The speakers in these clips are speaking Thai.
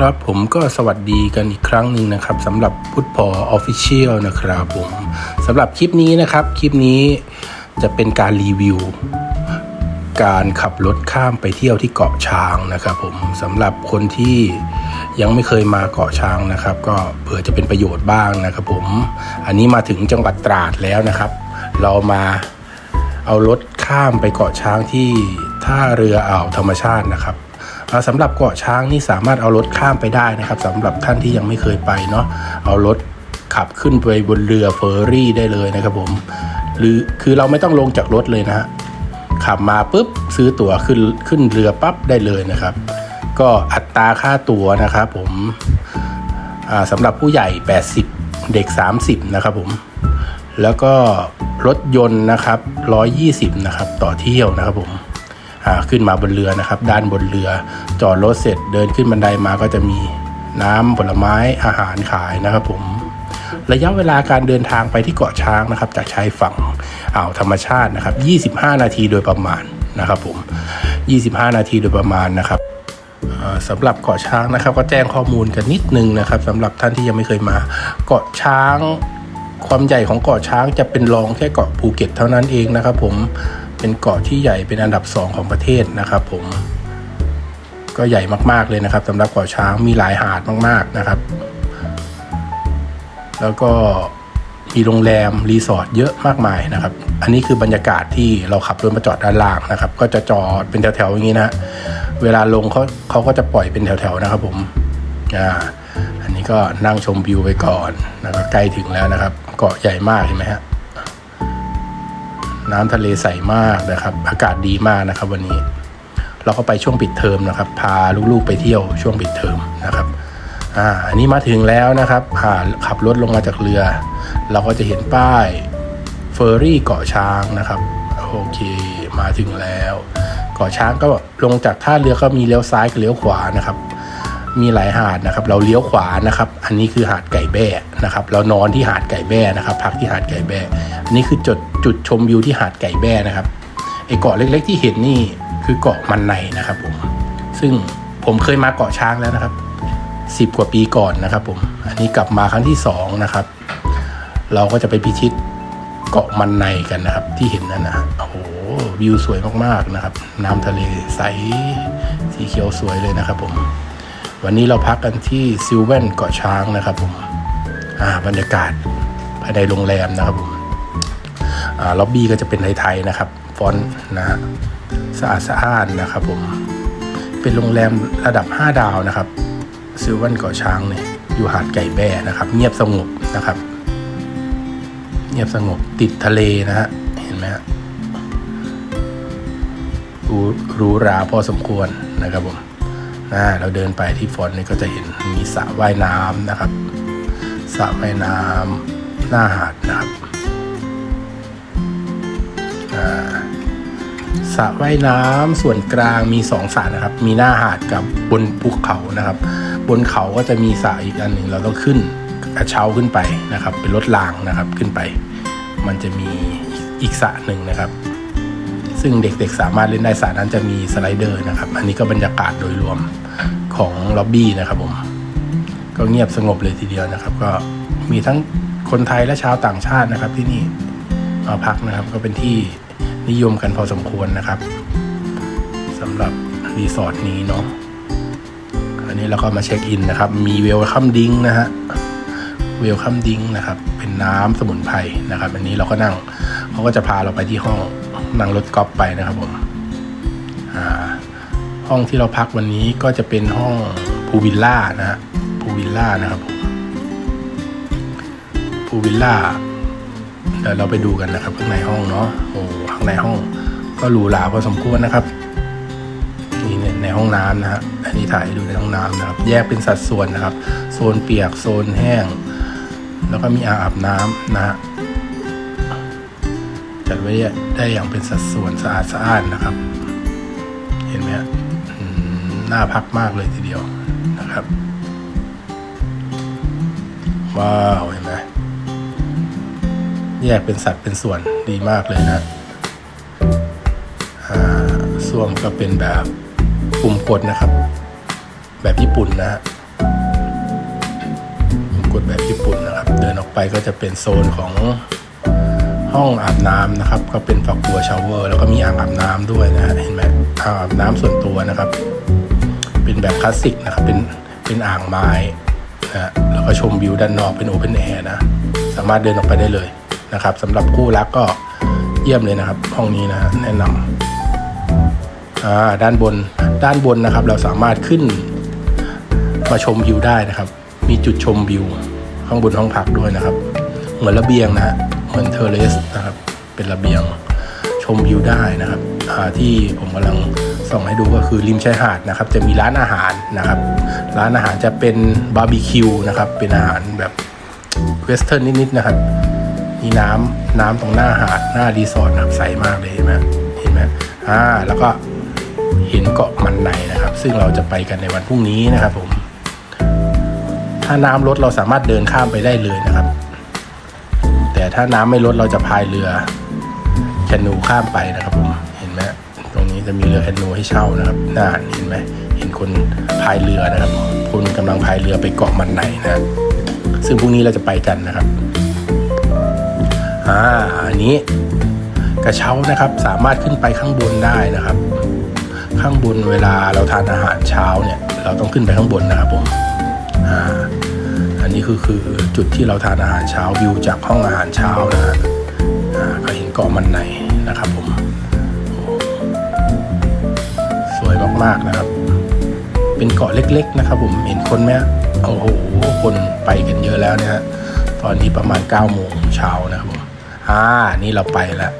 ครับผมก็สวัสดีกันอีกครั้งหนึ่งนะครับสำหรับพุทธพอออฟฟิเชียลนะครับผมสำหรับคลิปนี้นะครับคลิปนี้จะเป็นการรีวิว การขับรถข้ามไปเที่ยวที่เกาะช้างนะครับผมสำหรับคนที่ยังไม่เคยมาเกาะช้างนะครับ ก็เผื่อจะเป็นประโยชน์บ้างนะครับผมอันนี้มาถึงจังหวัดตราดแล้วนะครับ เรามาเอารถข้ามไปเกาะช้างที่ท่าเรืออ่าวธรรมชาตินะครับ สำหรับเกาะช้างนี่สามารถเอารถข้ามไปได้นะครับสำหรับท่านที่ยังไม่เคยไปเนาะเอารถขับขึ้นไปบนเรือเฟอร์รี่ได้เลยนะครับผมหรือคือเราไม่ต้องลงจากรถเลยนะฮะขับมาปุ๊บซื้อตั๋วขึ้นขึ้นเรือปั๊บได้เลยนะครับ ก็อัตราค่าตั๋วนะครับผมสำหรับผู้ใหญ่ 80 เด็ก 30 นะครับผมแล้วก็รถยนต์นะครับ 120 นะครับ ต่อเที่ยวนะครับผม ขึ้นมาบนเรือนะครับ ด้านบนเรือ จอดรถเสร็จเดินขึ้นบันไดมาก็จะมีน้ำผลไม้อาหารขายนะครับผมระยะเวลาการเดินทางไปที่เกาะช้างนะครับ จากชายฝั่งอ่าวธรรมชาตินะครับ 25 นาทีโดยประมาณนะครับผม 25 นาทีโดยประมาณนะครับสำหรับเกาะช้างนะครับ ก็แจ้งข้อมูลกันนิดนึงนะครับสำหรับท่านที่ยังไม่เคยมา เกาะช้าง ความใหญ่ของเกาะช้างจะเป็นรองแค่เกาะภูเก็ตเท่านั้นเองนะครับ ผม เป็นเกาะที่ใหญ่เป็นอันดับสองของประเทศนะครับ ผมก็ใหญ่มาก ๆ เลยนะครับสำหรับเกาะช้างมีหลายหาดมาก ๆนะครับ แล้วก็มีโรงแรมรีสอร์ทเยอะมากมายนะครับ อันนี้คือบรรยากาศที่เราขับรถมาจอดด้านล่างนะครับ ก็จะจอดเป็นแถวๆอย่างนี้นะ เวลาลงเขาเขาก็จะปล่อยเป็นแถวๆนะครับ ผมอ่าอันนี้ก็นั่งชมวิวไปก่อนนะครับใกล้ถึงแล้วนะครับ เกาะใหญ่มากเห็นไหมฮะ น้ำทะเลใสมากนะครับ อากาศดีมากนะครับ วันนี้ เราก็ไปช่วงปิดเทอมนะครับ พาลูกๆไปเที่ยวช่วงปิดเทอมนะครับอ่าอันนี้มาถึงแล้วนะครับอ่าขับรถลงมาจากเรือ เราก็จะเห็นป้ายเฟอร์รี่เกาะช้างนะครับโอเคมาถึงแล้วเกาะช้างก็ลงจากท่าเรือก็มีเลี้ยวซ้ายกับเลี้ยวขวานะครับ มีหลายหาดนะครับ เราเลี้ยวขวานะครับ อันนี้คือหาดไก่แบ้ นะครับเรานอนที่หาดไก่แบ้นะครับพักที่หาดไก่แบ้อันนี้คือจุดจุดชมวิวที่หาดไก่แบ้นะครับไอเกาะเล็ก ๆ ที่เห็นนี่คือเกาะมันในนะครับผมซึ่งผมเคยมาเกาะช้างแล้วนะครับสิบกว่าปีก่อนนะครับผมอันนี้กลับมาครั้งที่สองนะครับเราก็จะไปพิชิตเกาะมันในกันนะครับที่เห็นนั่นนะโอ้โหวิวสวยมากๆนะครับ น้ำทะเลใสสีเขียวสวยเลยนะครับผมวันนี้เราพักกันที่ซิลเวนเกาะช้างนะครับผม บรรยากาศภายในโรงแรมนะครับผมล็อบบี้ก็จะเป็นไทยๆนะครับ ฟอนต์นะฮะสะอาดสะอ้านนะครับผม เป็นโรงแรมระดับ 5 ดาวนะครับซิลเวนเกาะช้างเนี่ยอยู่หาดไก่แบ้นะครับ เงียบสงบนะครับ เงียบสงบติดทะเลนะฮะเห็นไหมฮะรูหรูหราพอสมควรนะครับผมอ่าเราเดินไปที่ฟอนต์นี่ก็จะเห็นมีสระว่ายน้ำนะครับ สระว่ายน้ำหน้าหาดนะครับสระว่ายน้ำส่วนกลางมีสองสระนะครับ มีหน้าหาดกับบนภูเขานะครับ บนเขาก็จะมีสระอีกอันหนึ่งเราต้องขึ้นกระเช้าขึ้นไปนะครับ เป็นรถรางนะครับขึ้นไป มันจะมีอีกสระหนึ่งนะครับ ซึ่งเด็กๆสามารถเล่นได้สระนั้นจะมีสไลเดอร์นะครับ อันนี้ก็บรรยากาศโดยรวมของล็อบบี้นะครับผม ก็เงียบสงบเลยทีเดียวนะครับ ก็มีทั้งคนไทยและชาวต่างชาตินะครับ ที่นี่มาพักนะครับ ก็เป็นที่นิยมกันพอสมควรนะครับสำหรับรีสอร์ทนี้เนาะอันนี้เราก็มาเช็คอินนะครับ มีเวลคัมดิ้งนะฮะเวลคัมดิ้งนะครับ เป็นน้ำสมุนไพรนะครับ อันนี้เราก็นั่งเขาก็จะพาเราไปที่ห้องนั่งรถกอล์ฟไปนะครับผมห้องที่เราพักวันนี้ก็จะเป็นห้องพูวิลล่านะฮะ วิลล่านะครับผมพูวิลล่าเดี๋ยวเราไปดูกันนะครับ ข้างในห้องเนาะโอ้ข้างในห้อง ก็หรูหราพอสมควรนะครับนี่ในในห้องน้ำนะฮะอันนี้ถ่ายดูในห้องน้ำนะครับ แยกเป็นสัดส่วนนะครับ โซนเปียกโซนแห้ง แล้วก็มีอ่างอาบน้ำนะฮะจัดไว้ได้อย่างเป็นสัดส่วนสะอาดสะอ้านนะครับ เห็นไหมฮะน่าพักมากเลยทีเดียวนะครับ ว้าวเห็นไหมแยกเป็นสัดเป็นส่วนดีมากเลยนะอ่าส้วมก็เป็นแบบปุ่มกดนะครับ แบบญี่ปุ่นนะฮะกฎแบบญี่ปุ่นนะครับ เดินออกไปก็จะเป็นโซนของห้องอาบน้ำนะครับ ก็เป็นฝักบัวชาวเวอร์แล้วก็มีอ่างอาบน้ำด้วยนะฮะเห็นไหมอ่างอาบน้ำส่วนตัวนะครับ เป็นแบบคลาสสิกนะครับเป็นเป็นอ่างไม้ นะฮะแล้วก็ชมวิวด้านนอกเป็นโอเพนแอร์นะ สามารถเดินออกไปได้เลยนะครับสำหรับคู่รักก็เยี่ยมเลยนะครับ ห้องนี้นะแนะนำอ่าด้านบนด้านบนนะครับ เราสามารถขึ้นมาชมวิวได้นะครับ มีจุดชมวิวข้างบนห้องพักด้วยนะครับ เหมือนระเบียงนะฮะเหมือนเทอร์เรสนะครับ เป็นระเบียง ชมวิวได้นะครับที่ผมกำลังส่องให้ดูก็คือริมชายหาดนะครับ จะมีร้านอาหารนะครับ ร้านอาหารจะเป็นบาร์บีคิวนะครับ เป็นอาหารแบบเวสเทิร์นนิดๆนะครับ มีน้ำน้ำตรงหน้าหาดหน้ารีสอร์ทนะครับใสมากเลยเห็นไหมเห็นไหมอ่าแล้วก็เห็นเกาะมันในนะครับ ซึ่งเราจะไปกันในวันพรุ่งนี้นะครับผม ถ้าน้ำลดเราสามารถเดินข้ามไปได้เลยนะครับ แต่ถ้าน้ำไม่ลดเราจะพายเรือ แคนูข้ามไปนะครับผมเห็นไหมตรงนี้จะมีเรือแคนูให้เช่านะครับน่าเห็นไหมเห็นคนพายเรือนะครับ คนกำลังพายเรือไปเกาะมันในนะซึ่งพรุ่งนี้เราจะไปกันนะครับอ่าอันนี้กระเช้านะครับสามารถขึ้นไปข้างบนได้นะครับ ข้างบนเวลาเราทานอาหารเช้าเนี่ย เราต้องขึ้นไปข้างบนนะครับผมอ่าอันนี้คือคือจุดที่เราทานอาหารเช้าวิวจากห้องอาหารเช้านะฮะ อ่าก็เห็นเกาะมันในนะครับผม สวยมากๆนะครับ เป็นเกาะเล็ก ๆ นะครับ ผมเห็นคนไหมโอ้โหคนไปกันเยอะแล้วเนี่ยฮะตอนนี้ประมาณ9ก้าโมงเช้านะครับผมอ่านี่เราไปแล้ว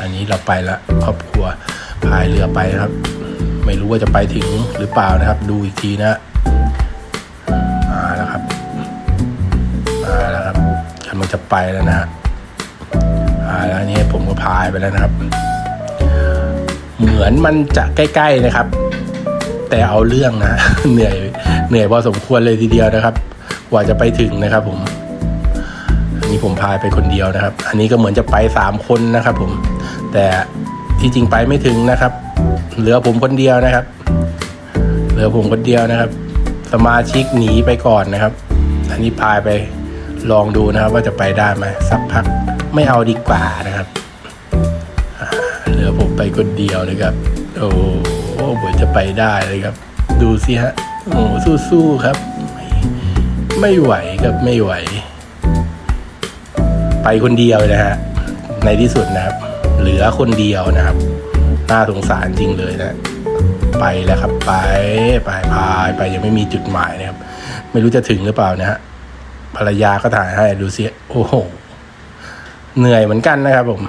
อันนี้เราไปแล้วครอบครัวพายเรือไปนะครับ ไม่รู้ว่าจะไปถึงหรือเปล่านะครับ ดูอีกทีนะมาแล้วครับมาแล้วครับกำลังจะไปแล้วนะฮะ อ่าแล้วอันนี้ผมก็พายไปแล้วนะครับ เหมือนมันจะใกล้ ๆนะครับ แต่เอาเรื่องนะ เหนื่อยเหนื่อยพอสมควรเลยทีเดียวนะครับ กว่าจะไปถึงนะครับผมอันนี้ผมพายไปคนเดียวนะครับ อันนี้ก็เหมือนจะไปสามคนนะครับ ผม แต่ที่จริงไปไม่ถึงนะครับ เหลือผมคนเดียวนะครับ เหลือผมคนเดียวนะครับ สมาชิกหนีไปก่อนนะครับ อันนี้พายไปลองดูนะครับว่าจะไปได้ไหมสักพัก ไม่เอาดีกว่านะครับเหลือผมไปคนเดียวเลยครับ โอ้โหผมจะไปได้เลยครับ ดูสิฮะโอ้สู้ๆครับ ไม่ไหวครับไม่ไหว ไปคนเดียวนะฮะในที่สุดนะครับ เหลือคนเดียวนะครับน่าสงสารจริงเลยนะไปแล้วครับ ไปไปพายไปยังไม่มีจุดหมายนะครับ ไม่รู้จะถึงหรือเปล่านะฮะภรรยาก็ถ่ายให้ดูสิโอ้โห เหนื่อยเหมือนกันนะครับผม